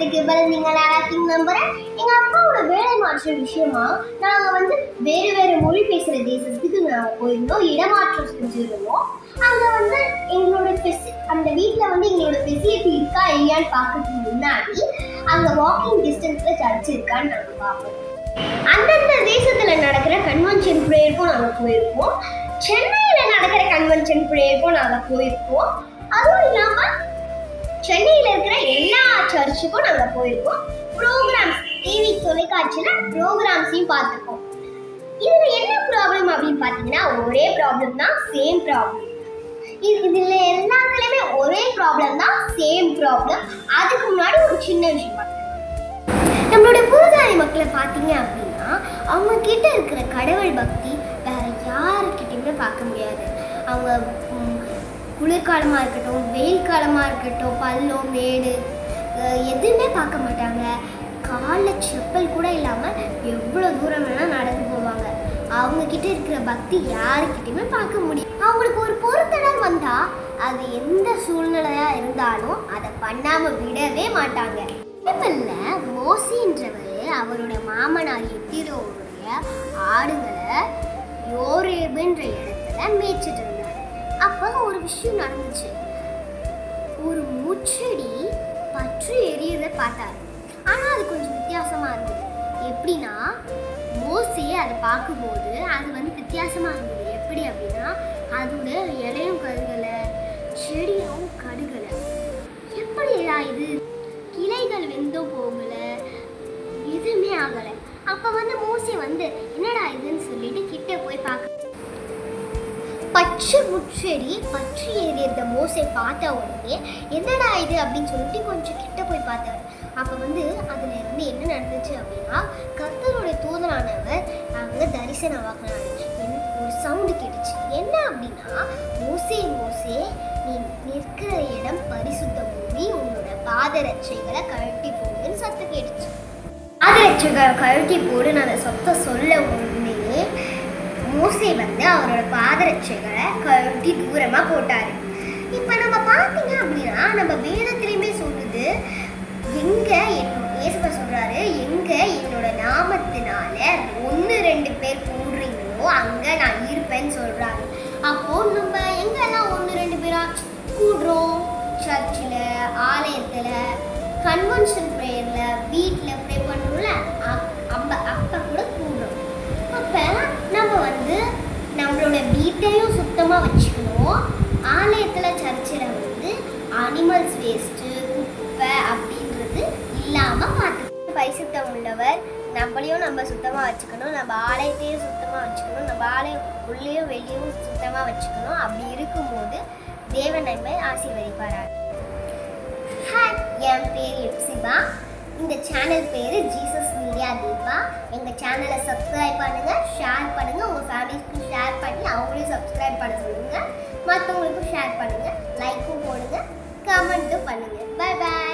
நேரத்துக்கு பதில் நீங்கள் நல்லா நம்புகிறேன் நம்புறேன். அப்பாவோட வேலை மாற்ற விஷயமா நாங்கள் வந்து வேறு வேறு மொழி பேசுகிற தேசத்துக்கு நாங்கள் போயிருந்தோம் இடமாற்றம் செஞ்சுருந்தோம். அங்கே வந்து எங்களோட ஃபெசி அந்த வீட்டில் வந்து எங்களோட ஃபெசிலிட்டி இருக்கா இல்லையான்னு பார்க்கறதுக்கு முன்னாடி அங்கே வாக்கிங் டிஸ்டன்ஸில் சர்ச் இருக்கான்னு நாங்கள் பார்ப்போம். அந்தந்த தேசத்துல நடக்கிற கன்வென்ஷன் ப்ரேயருக்கும் நாங்க போயிருப்போம். சென்னையில நடக்கிற கன்வென்ஷன் ப்ரேயருக்கும் நாங்க போயிருப்போம். அதுவும் இல்லாம சென்னையில் இருக்கிற எல்லா சர்ச்சுக்கும் நாங்கள் போயிருக்கோம். ப்ரோக்ராம்ஸ் டிவி தொலைக்காட்சியில் ப்ரோக்ராம்ஸையும் பார்த்துருக்கோம். இதில் என்ன ப்ராப்ளம் அப்படின்னு பார்த்தீங்கன்னா ஒரே ப்ராப்ளம் தான் சேம் ப்ராப்ளம் இது இதில் எல்லாத்துலேயுமே ஒரே ப்ராப்ளம் தான் சேம் ப்ராப்ளம் அதுக்கு முன்னாடி ஒரு சின்ன விஷயம் நம்மளோட பூஜாரி மக்களை பார்த்தீங்க அப்படின்னா அவங்க கிட்ட இருக்கிற கடவுள் குளிர்காலமாக இருக்கட்டும் வெயில் காலமாக இருக்கட்டும் பள்ளம் மேடு எதுவுமே பார்க்க மாட்டாங்க. காலில் செப்பல் கூட இல்லாமல் எவ்வளோ தூரம் வேணால் நடந்து போவாங்க. அவங்க கிட்ட இருக்கிற பக்தி யாருக்கிட்டையுமே பார்க்க முடியும் அவங்களுக்கு ஒரு பொறுத்தடர் வந்தால் அது எந்த சூழ்நிலையாக இருந்தாலும் அதை பண்ணாமல் விடவே மாட்டாங்க. பைபிள்ல மோசின்றவர் அவரோட மாமனார் எத்திரோவுடைய ஆடுகளை யோரேபுன்ற இடத்துல மேய்ச்சிட்டு விஷயம் நடந்துச்சு. ஒரு முச்செடி பற்று எரியதை பார்த்தாரு. ஆனால் அது கொஞ்சம் வித்தியாசமாக இருந்தது. எப்படின்னா மோசி அதை பார்க்கும்போது அது வந்து வித்தியாசமாக இருந்தது. எப்படி அப்படின்னா அதோட இலையும் கருகலை செடியும் கடுகலை எப்படிடா இது? கிளைகள் வெந்தும் போகலை எதுவுமே ஆகலை. அப்போ வந்து மோசி வந்து என்னடா இதுன்னு சொல்லிட்டு பச்சை முச்செடி பற்றி எறியறத மோசை பார்த்த உடனே என்னடா இது? அப்படின்னு சொல்லிட்டு கொஞ்சம் கிட்ட போய் பார்த்தாரு. அப்போ வந்து அதில் இருந்து என்ன நடந்துச்சு அப்படின்னா கர்த்தருடைய தூதரானவர் அங்கே தரிசனம் வாங்கினாரு ஒரு சவுண்டு கேட்டுச்சு. என்ன அப்படின்னா மோசே மோசே நீ நிற்கிற இடம் பரிசுத்த பூமி உன்னோட பாதரட்சைகளை கழட்டி போடுன்னு சத்தம் கேட்டுச்சு. பாதரட்சைகளை கழட்டி போடுன்னு அந்த சத்தம் சொல்ல உடனே மோசை வந்து அவரோட பாதரட்சைகளை கட்டி தூரமாக போட்டார். இப்போ நம்ம பார்த்தீங்க அப்படின்னா நம்ம வேதத்திலையுமே சொல்லுது எங்கே என்னோட இயேசுவா சொல்கிறாரு எங்கே என்னோட நாமத்தினால ஒன்று ரெண்டு பேர் கூடுறீங்களோ அங்கே நான் இருப்பேன்னு சொல்கிறாரு அப்போ நம்ம எங்கெல்லாம் ஒன்று ரெண்டு பேராக கூடுறோம்? சர்ச்சில் ஆலயத்தில் கன்வென்ஷன் சுத்தமாக வச்சுக்கணும். ஆலயத்தில் சர்ச்சில் வந்து அனிமல்ஸ் வேஸ்ட்டு குப்பை அப்படின்றது இல்லாமல் பார்த்து பரிசுத்தம் உள்ளவர் நம்மளையும் நம்ம சுத்தமாக வச்சுக்கணும். நம்ம ஆலயத்தையும் சுத்தமாக வச்சுக்கணும். நம்ம ஆலயம் உள்ளேயும் வெளியும் சுத்தமாக வச்சுக்கணும். அப்படி இருக்கும்போது தேவன் நம்மை ஆசீர்வதிப்பாரார் ஹாய் என் பேர் எப்சிபா இந்த சேனல் பேர் ஜீசஸ் எங்கள் சேனலை சப்ஸ்கிரைப் பண்ணுங்கள் ஷேர் பண்ணுங்கள் உங்கள் ஃபேமிலிக்கு ஷேர் பண்ணி அவங்களையும் சப்ஸ்கிரைப் பண்ண சொல்லுங்கள் மற்றவங்களுக்கும் ஷேர் பண்ணுங்கள் லைக்கும் போடுங்க கமெண்ட்டும் பண்ணுங்கள் பை பாய்